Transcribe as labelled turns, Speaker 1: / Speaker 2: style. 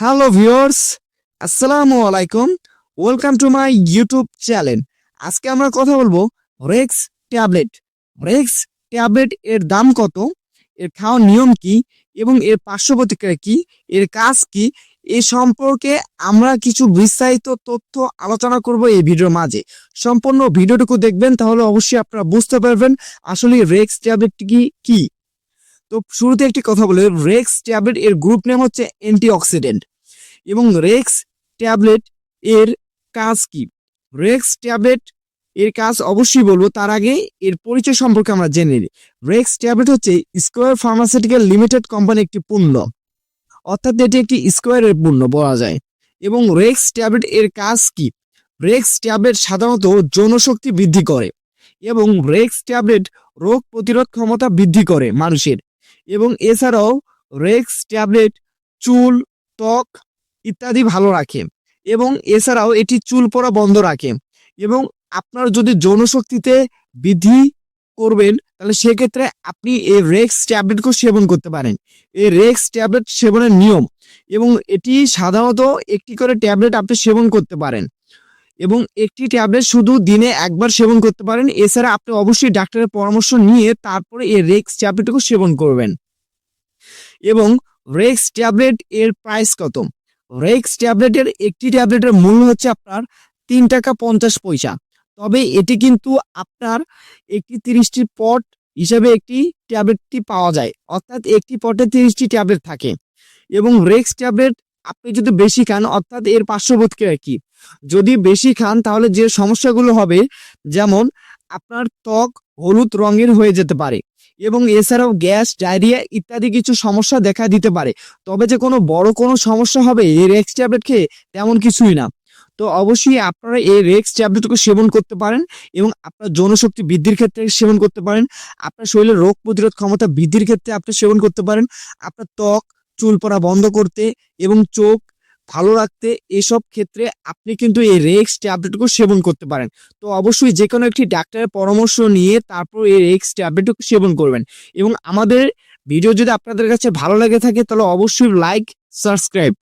Speaker 1: Hello viewers আসসালামু আলাইকুম welcome to my YouTube channel আজকে আমরা কথা বলব রেক্স ট্যাবলেট রেক্স ট্যাবলেট এর দাম কত? এর খাওয়ার নিয়ম কি? এবং এর পার্শ্ব প্রতিক্রিয়া কি? এর কাজ কি? এ সম্পর্কে আমরা কিছু বিস্তারিত তথ্য আলোচনা করব এই ভিডিওর মাঝে। সম্পূর্ণ ভিডিওটুকু দেখবেন, তাহলে অবশ্যই আপনারা বুঝতে পারবেন আসলে রেক্স ট্যাবলেটটি কি কি? তো শুরুতে একটি কথা বলে রেক্স ট্যাবলেট এর গ্রুপ নেম হচ্ছে অ্যান্টিঅক্সিডেন্ট এবং রেক্স ট্যাবলেট এর কাজ কি? রেক্স ট্যাবলেট এর কাজ অবশ্যই বলব, তার আগে এর পরিচয় সম্পর্কে আমরা জেনে নিই। রেক্স ট্যাবলেট হচ্ছে স্কোয়ার ফার্মাসিউটিক্যাল লিমিটেড কোম্পানি একটি পণ্য, অর্থাৎ এটি একটি স্কোয়ারের পণ্য বলা যায়। এবং রেক্স ট্যাবলেট এর কাজ কি? রেক্স ট্যাবলেট সাধারণত যৌনশক্তি বৃদ্ধি করে এবং রেক্স ট্যাবলেট রোগ প্রতিরোধ ক্ষমতা বৃদ্ধি করে মানুষের। এবং এছাড়াও রেক্স, ট্যাবলেট, চুল, ত্বক ইত্যাদি ভালো রাখে এবং এছাড়াও এটি চুল পড়া বন্ধ রাখে এবং আপনার যদি যৌনশক্তিতে বৃদ্ধি করবেন, তাহলে সেক্ষেত্রে আপনি এই রেক্স ট্যাবলেটকেও সেবন করতে পারেন। এই রেক্স ট্যাবলেট সেবনের নিয়ম এবং এটি সাধারণত একটি করে ট্যাবলেট আপনি সেবন করতে পারেন এবং একটি ট্যাবলেট শুধু দিনে একবার সেবন করতে পারেন। এছাড়া আপনি অবশ্যই ডাক্তারের পরামর্শ নিয়ে তারপরে এই রেক্স ট্যাবলেটকে সেবন করবেন। এবং রেক্স ট্যাবলেট এর প্রাইস কত? রেক্স ট্যাবলেটের একটি ট্যাবলেটের মূল্য হচ্ছে আপনার তিন টাকা পঞ্চাশ পয়সা। তবে এটি কিন্তু আপনার একটি তিরিশটি পট হিসাবে একটি ট্যাবলেটটি পাওয়া যায়। অর্থাৎ একটি পটে তিরিশটি ট্যাবলেট থাকে। এবং রেক্স ট্যাবলেট আপনি যদি বেশি খান, অর্থাৎ এর পার্শ্ব আর কি যদি বেশি খান, তাহলে যে সমস্যাগুলো হবে, যেমন আপনার ত্বক হলুদ রঙের হয়ে যেতে পারে এবং এছাড়াও গ্যাস, ডায়রিয়া ইত্যাদি কিছু সমস্যা দেখা দিতে পারে। তবে যে কোনো বড় কোনো সমস্যা হবে এই রেক্স ট্যাবলেট খেয়ে তেমন কিছুই না। তো অবশ্যই আপনারা এই রেক্স ট্যাবলেটকে সেবন করতে পারেন এবং আপনার যৌনশক্তি বৃদ্ধির ক্ষেত্রে সেবন করতে পারেন। আপনার শরীরের রোগ প্রতিরোধ ক্ষমতা বৃদ্ধির ক্ষেত্রে আপনি সেবন করতে পারেন। আপনার ত্বক, চুল পড়া বন্ধ করতে এবং চোখ ভালো রাখতে এসব ক্ষেত্রে আপনি কিন্তু এই রেক্স ট্যাবলেটগুলো সেবন করতে পারেন। তো অবশ্যই যে কোনো একটি ডাক্তারের পরামর্শ নিয়ে তারপর এই রেক্স ট্যাবলেটগুলো সেবন করবেন। এবং আমাদের ভিডিও যদি আপনাদের কাছে ভালো লাগে থাকে তাহলে অবশ্যই লাইক সাবস্ক্রাইব